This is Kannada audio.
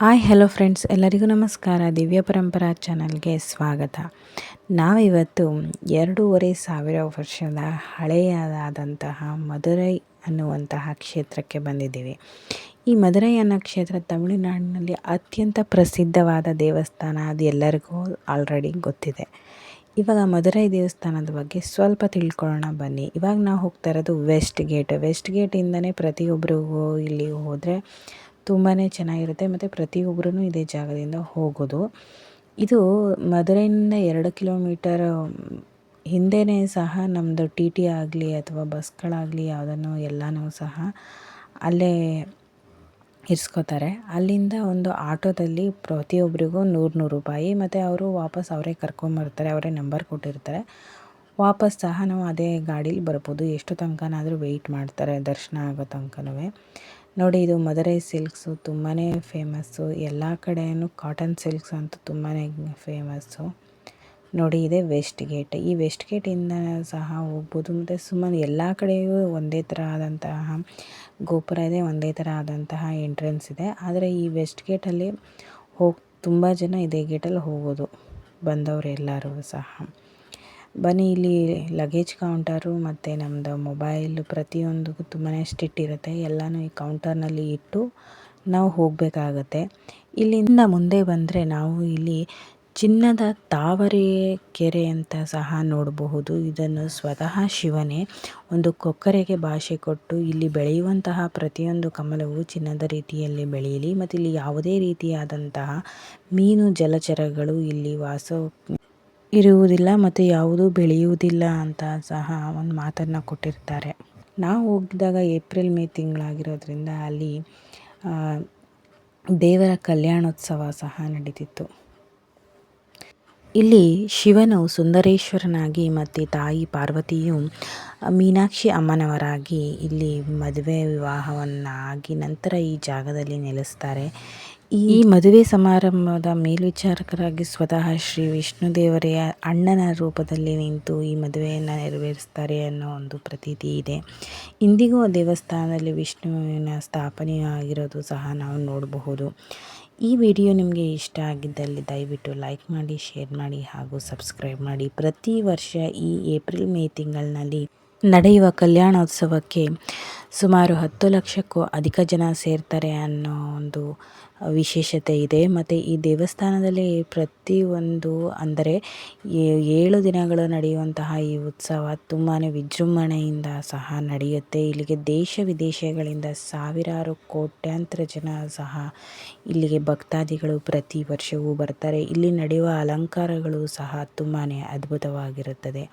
ಹಾಯ್ ಹಲೋ ಫ್ರೆಂಡ್ಸ್ ಎಲ್ಲರಿಗೂ ನಮಸ್ಕಾರ. ದಿವ್ಯ ಪರಂಪರಾ ಚಾನಲ್ಗೆ ಸ್ವಾಗತ. ನಾವಿವತ್ತು ಎರಡೂವರೆ ಸಾವಿರ ವರ್ಷದ ಹಳೆಯದಾದಂತಹ ಮಧುರೈ ಅನ್ನುವಂತಹ ಕ್ಷೇತ್ರಕ್ಕೆ ಬಂದಿದ್ದೀವಿ. ಈ ಮಧುರೈ ಅನ್ನೋ ಕ್ಷೇತ್ರ ತಮಿಳುನಾಡಿನಲ್ಲಿ ಅತ್ಯಂತ ಪ್ರಸಿದ್ಧವಾದ ದೇವಸ್ಥಾನ. ಅದು ಎಲ್ಲರಿಗೂ ಆಲ್ರೆಡಿ ಗೊತ್ತಿದೆ. ಇವಾಗ ಮಧುರೈ ದೇವಸ್ಥಾನದ ಬಗ್ಗೆ ಸ್ವಲ್ಪ ತಿಳ್ಕೊಳ್ಳೋಣ ಬನ್ನಿ. ಇವಾಗ ನಾವು ಹೋಗ್ತಾ ಇರೋದು ವೆಸ್ಟ್ ಗೇಟ್ ವೆಸ್ಟ್ ಗೇಟಿಂದನೇ ಪ್ರತಿಯೊಬ್ಬರಿಗೂ ಇಲ್ಲಿ ಹೋದರೆ ತುಂಬಾ ಚೆನ್ನಾಗಿರುತ್ತೆ ಮತ್ತು ಪ್ರತಿಯೊಬ್ಬರೂ ಇದೇ ಜಾಗದಿಂದ ಹೋಗೋದು. ಇದು ಮಧುರೈಯಿಂದ ಎರಡು ಕಿಲೋಮೀಟರ್ ಹಿಂದೆಯೇ ಸಹ ನಮ್ಮದು ಟಿ ಟಿ ಆಗಲಿ ಅಥವಾ ಬಸ್ಗಳಾಗಲಿ ಯಾವುದನ್ನು ಎಲ್ಲನೂ ಸಹ ಅಲ್ಲೇ ಇರಿಸ್ಕೋತಾರೆ. ಅಲ್ಲಿಂದ ಒಂದು ಆಟೋದಲ್ಲಿ ಪ್ರತಿಯೊಬ್ಬರಿಗೂ ನೂರು ನೂರು ರೂಪಾಯಿ ಮತ್ತು ಅವರು ವಾಪಸ್ ಅವರೇ ಕರ್ಕೊಂಬರ್ತಾರೆ, ಅವರೇ ನಂಬರ್ ಕೊಟ್ಟಿರ್ತಾರೆ. ವಾಪಸ್ ಸಹ ನಾವು ಅದೇ ಗಾಡೀಲಿ ಬರ್ಬೋದು. ಎಷ್ಟು ತನಕನಾದರೂ ವೆಯ್ಟ್ ಮಾಡ್ತಾರೆ, ದರ್ಶನ ಆಗೋ ತನಕನೂ ನೋಡಿ, ಇದು ಮಧುರೈ ಸಿಲ್ಕ್ಸು. ತುಂಬಾ ಫೇಮಸ್ಸು. ಎಲ್ಲ ಕಡೆಯೂ ಕಾಟನ್ ಸಿಲ್ಕ್ಸ್ ಅಂತೂ ತುಂಬಾ ಫೇಮಸ್ಸು. ನೋಡಿ, ಇದೆ ವೆಸ್ಟ್ ಗೇಟ್. ಈ ವೆಸ್ಟ್ ಗೇಟಿಂದ ಸಹ ಹೋಗ್ಬೋದು. ಮತ್ತು ಸುಮಾರು ಎಲ್ಲ ಕಡೆಯೂ ಒಂದೇ ಥರ ಆದಂತಹ ಗೋಪುರ ಇದೆ, ಒಂದೇ ಥರ ಆದಂತಹ ಎಂಟ್ರೆನ್ಸ್ ಇದೆ. ಆದರೆ ಈ ವೆಸ್ಟ್ ಗೇಟಲ್ಲಿ ಹೋಗಿ, ತುಂಬ ಜನ ಇದೇ ಗೇಟಲ್ಲಿ ಹೋಗೋದು, ಬಂದವರು ಎಲ್ಲರೂ ಸಹ. ಬನ್ನಿ, ಇಲ್ಲಿ ಲಗೇಜ್ ಕೌಂಟರು ಮತ್ತು ನಮ್ಮದು ಮೊಬೈಲ್ ಪ್ರತಿಯೊಂದಕ್ಕೂ ತುಂಬಾ ಸ್ಟಿಟ್ ಇರುತ್ತೆ. ಎಲ್ಲನೂ ಈ ಕೌಂಟರ್ನಲ್ಲಿ ಇಟ್ಟು ನಾವು ಹೋಗಬೇಕಾಗತ್ತೆ. ಇಲ್ಲಿಂದ ಮುಂದೆ ಬಂದರೆ ನಾವು ಇಲ್ಲಿ ಚಿನ್ನದ ತಾವರೆ ಕೆರೆ ಅಂತ ಸಹ ನೋಡಬಹುದು. ಇದನ್ನು ಸ್ವತಃ ಶಿವನೇ ಒಂದು ಕೊಕ್ಕರೆಗೆ ಭಾಷೆ ಕೊಟ್ಟು ಇಲ್ಲಿ ಬೆಳೆಯುವಂತಹ ಪ್ರತಿಯೊಂದು ಕಮಲವು ಚಿನ್ನದ ರೀತಿಯಲ್ಲಿ ಬೆಳೆಯಲಿ. ಮತ್ತು ಇಲ್ಲಿ ಯಾವುದೇ ರೀತಿಯಾದಂತಹ ಮೀನು ಜಲಚರಗಳು ಇಲ್ಲಿ ವಾಸ ಇರುವುದಿಲ್ಲ ಮತ್ತು ಯಾವುದೂ ಬೆಳೆಯುವುದಿಲ್ಲ ಅಂತ ಸಹ ಒಂದು ಮಾತನ್ನು ಕೊಟ್ಟಿರ್ತಾರೆ. ನಾವು ಹೋಗಿದ್ದಾಗ ಏಪ್ರಿಲ್, ಮೇ ತಿಂಗಳಾಗಿರೋದ್ರಿಂದ ಅಲ್ಲಿ ದೇವರ ಕಲ್ಯಾಣೋತ್ಸವ ಸಹ ನಡೀತಿತ್ತು. ಇಲ್ಲಿ ಶಿವನು ಸುಂದರೇಶ್ವರನಾಗಿ ಮತ್ತು ತಾಯಿ ಪಾರ್ವತಿಯು ಮೀನಾಕ್ಷಿ ಅಮ್ಮನವರಾಗಿ ಇಲ್ಲಿ ಮದುವೆ ವಿವಾಹವನ್ನಾಗಿ ನಂತರ ಈ ಜಾಗದಲ್ಲಿ ನೆಲೆಸ್ತಾರೆ. ಈ ಮದುವೆ ಸಮಾರಂಭದ ಮೇಲ್ವಿಚಾರಕರಾಗಿ ಸ್ವತಃ ಶ್ರೀ ವಿಷ್ಣುದೇವರೇ ಅಣ್ಣನ ರೂಪದಲ್ಲಿ ನಿಂತು ಈ ಮದುವೆಯನ್ನು ನೆರವೇರಿಸ್ತಾರೆ ಅನ್ನೋ ಒಂದು ಪ್ರತೀತಿ ಇದೆ. ಇಂದಿಗೂ ಆ ದೇವಸ್ಥಾನದಲ್ಲಿ ವಿಷ್ಣುವಿನ ಸ್ಥಾಪನೆಯಾಗಿರೋದು ಸಹ ನಾವು ನೋಡಬಹುದು. ಈ ವಿಡಿಯೋ ನಿಮಗೆ ಇಷ್ಟ ಆಗಿದ್ದಲ್ಲಿ ದಯವಿಟ್ಟು ಲೈಕ್ ಮಾಡಿ, ಶೇರ್ ಮಾಡಿ ಹಾಗೂ ಸಬ್ಸ್ಕ್ರೈಬ್ ಮಾಡಿ. ಪ್ರತಿ ವರ್ಷ ಈ ಏಪ್ರಿಲ್ ಮೇ ತಿಂಗಳಿನಲ್ಲಿ ನಡೆಯುವ ಕಲ್ಯಾಣೋತ್ಸವಕ್ಕೆ ಸುಮಾರು ಹತ್ತು ಲಕ್ಷಕ್ಕೂ ಅಧಿಕ ಜನ ಸೇರ್ತಾರೆ ಅನ್ನೋ ಒಂದು ವಿಶೇಷತೆ ಇದೆ. ಮತ್ತು ಈ ದೇವಸ್ಥಾನದಲ್ಲಿ ಪ್ರತಿಯೊಂದು ಅಂದರೆ ಏಳು ದಿನಗಳು ನಡೆಯುವಂತಹ ಈ ಉತ್ಸವ ತುಂಬಾ ವಿಜೃಂಭಣೆಯಿಂದ ಸಹ ನಡೆಯುತ್ತೆ. ಇಲ್ಲಿಗೆ ದೇಶ ವಿದೇಶಗಳಿಂದ ಸಾವಿರಾರು ಕೋಟ್ಯಾಂತರ ಜನ ಸಹ ಇಲ್ಲಿಗೆ ಭಕ್ತಾದಿಗಳು ಪ್ರತಿ ವರ್ಷವೂ ಬರ್ತಾರೆ. ಇಲ್ಲಿ ನಡೆಯುವ ಅಲಂಕಾರಗಳು ಸಹ ತುಂಬಾ ಅದ್ಭುತವಾಗಿರುತ್ತದೆ.